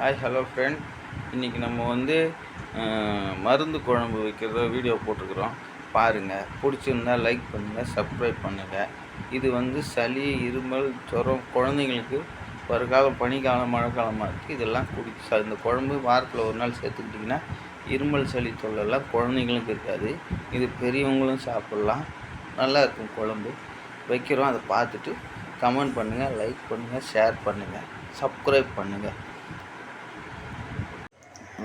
Hi hello friend இன்றைக்கி நம்ம வந்து மருந்து குழம்பு வைக்கிறத வீடியோ போட்டிருக்கிறோம் பாருங்கள் பிடிச்சிருந்தா லைக் பண்ணுங்கள் சப்ஸ்கிரைப் பண்ணுங்கள் இது வந்து சளி இருமல் ஜுரம் குழந்தைங்களுக்கு வருகாலம் பனிக்காலம் மழைக்காலமாக இருக்குது இதெல்லாம் குடிச்சு இந்த குழம்பு வாரத்தில் ஒரு நாள் சேர்த்துக்கிட்டிங்கன்னா இருமல் சளி தொல்லெல்லாம் குழந்தைங்களுக்கு இருக்காது. இது பெரியவங்களும் சாப்பிட்லாம். நல்லா இருக்கும் குழம்பு. வைக்கிறோம். அதை பார்த்துட்டு கமெண்ட் பண்ணுங்கள் லைக் பண்ணுங்கள் ஷேர் பண்ணுங்கள் சப்ஸ்கிரைப் பண்ணுங்கள்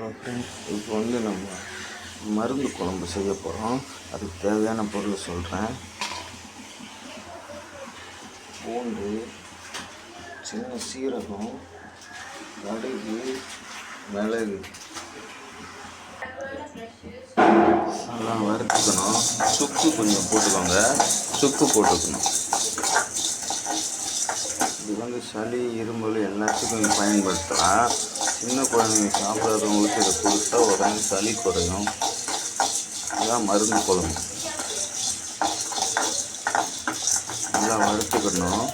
ஹலோ ஃப்ரெண்ட்ஸ் இப்போ வந்து நம்ம மருந்து குழம்பு செய்ய போகிறோம் அதுக்கு தேவையான பொருள் சொல்கிறேன் பூண்டு சின்ன சீரகம் கடுகு மிளகு. நல்லா வறுத்துக்கணும். சுக்கு கொஞ்சம் போட்டுக்கோங்க. சுக்கு போட்டுக்கணும். இது வந்து சளி இருமல் எல்லாத்துக்கும் பயன்படுத்தலாம் சின்ன குழந்தைங்க சாப்பிடாதவங்களுக்கு இதை கொடுத்தா உடனே சளி குறையும். அதான் மருந்து குழம்பு நல்லா வறுத்துக்கணும்.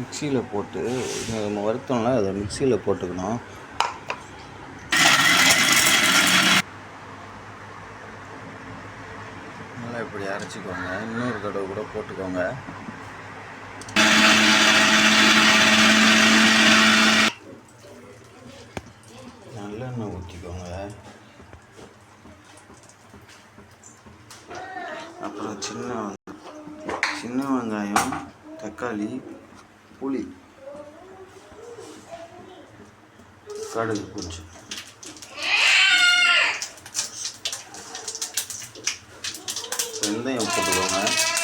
மிக்சியில் போட்டு நம்ம வருத்தம்னா அதை மிக்சியில் போட்டுக்கணும். நல்லா இப்படி அரைச்சிக்கோங்க. இன்னொரு தடவை கூட போட்டுக்கோங்க. நல்லெண்ணெய் ஊற்றிக்கோங்க அப்புறம் சின்ன சின்ன வெங்காயம் தக்காளி புளி. கடுகு கொஞ்சம் வெந்தயம் போட்டுக்கோங்க.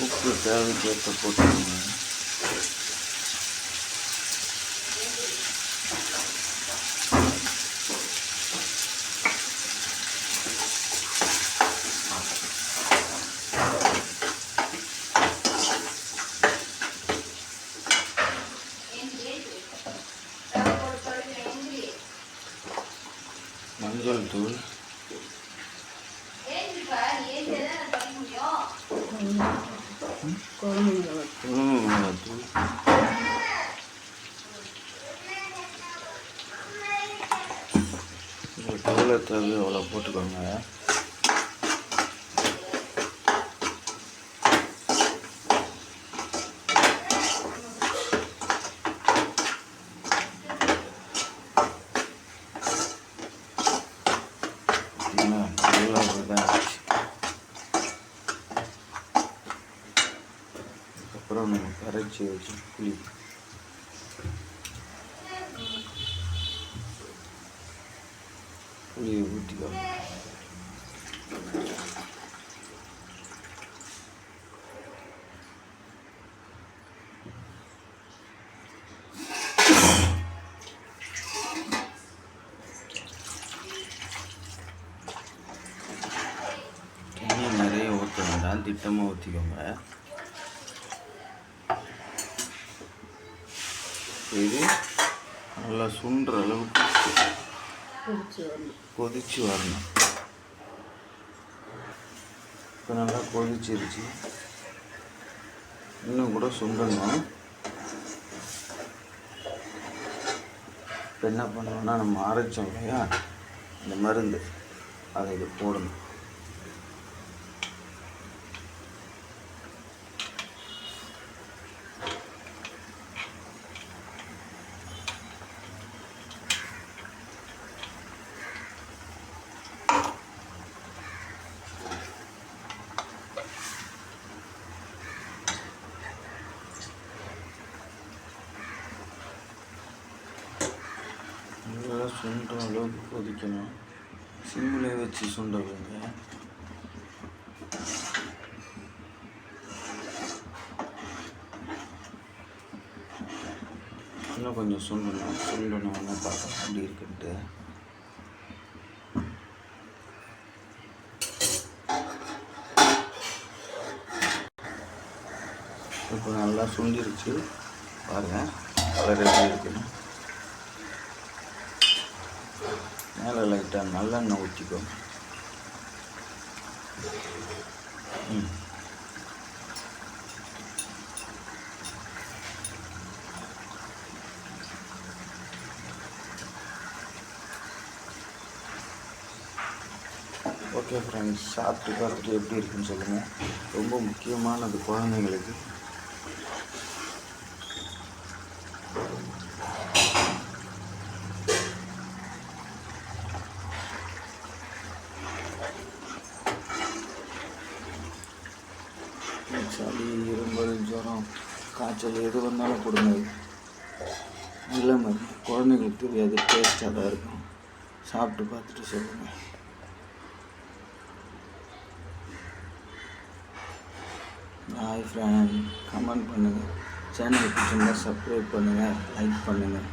Укры даже где-то потом. 완전 둘. உங்களுக்கு அவ்வளோ போட்டுக்கோங்க பார்த்தீங்களா? அப்புறம் நமக்கு அரைச்சி வச்சு புளி புளியை ஊற்றிக்கோ நிறைய ஊற்றணும் தான் திட்டமாக ஊற்றிக்கோங்க இது நல்லா சுண்டுற அளவுக்கு கொதிச்சு வரணும். இப்போ நல்லா கொதிச்சிருச்சு. இன்னும் கூட சுண்டணும். இப்போ என்ன பண்ணணும்னா நம்ம அரைச்சோம் இல்லையா? இந்த மருந்து அதை இது போடணும் நல்லா சுண்டுற அளவுக்கு கொதிக்கணும் சிம்மில் வச்சு சுண்டவங்க இன்னும் கொஞ்சம் சுண்டணும் சுண்டணும்னு பார்க்கலாம் அப்படி இருக்குன்ட்டு. இப்போ நல்லா சுண்டிருச்சு. பாருங்கள் கலர் எப்படி இருக்குன்னு. மேலே லைட்டாக நல்லெண்ணெய் ஊற்றிக்கோங்க ம். ஓகே ஃப்ரெண்ட்ஸ் சாப்பிட்டு பார்த்துட்டு எப்படி இருக்குன்னு சொல்லுங்கள் ரொம்ப முக்கியமானது குழந்தைங்களுக்கு சளி இரும்பல் ஜுரம் காய்ச்சல் எது வந்தாலும் கொடுங்க நல்ல மாதிரி குழந்தைங்களுக்கு தெரியாது டேஸ்ட்டாக தான் இருக்கும். சாப்பிட்டு பார்த்துட்டு சொல்லுங்கள் ஹாய் ஃப்ரெண்ட் கமெண்ட் பண்ணுங்கள் சேனல் பிடிச்சிருந்தா சப்ஸ்கிரைப் பண்ணுங்கள் லைக் பண்ணுங்கள்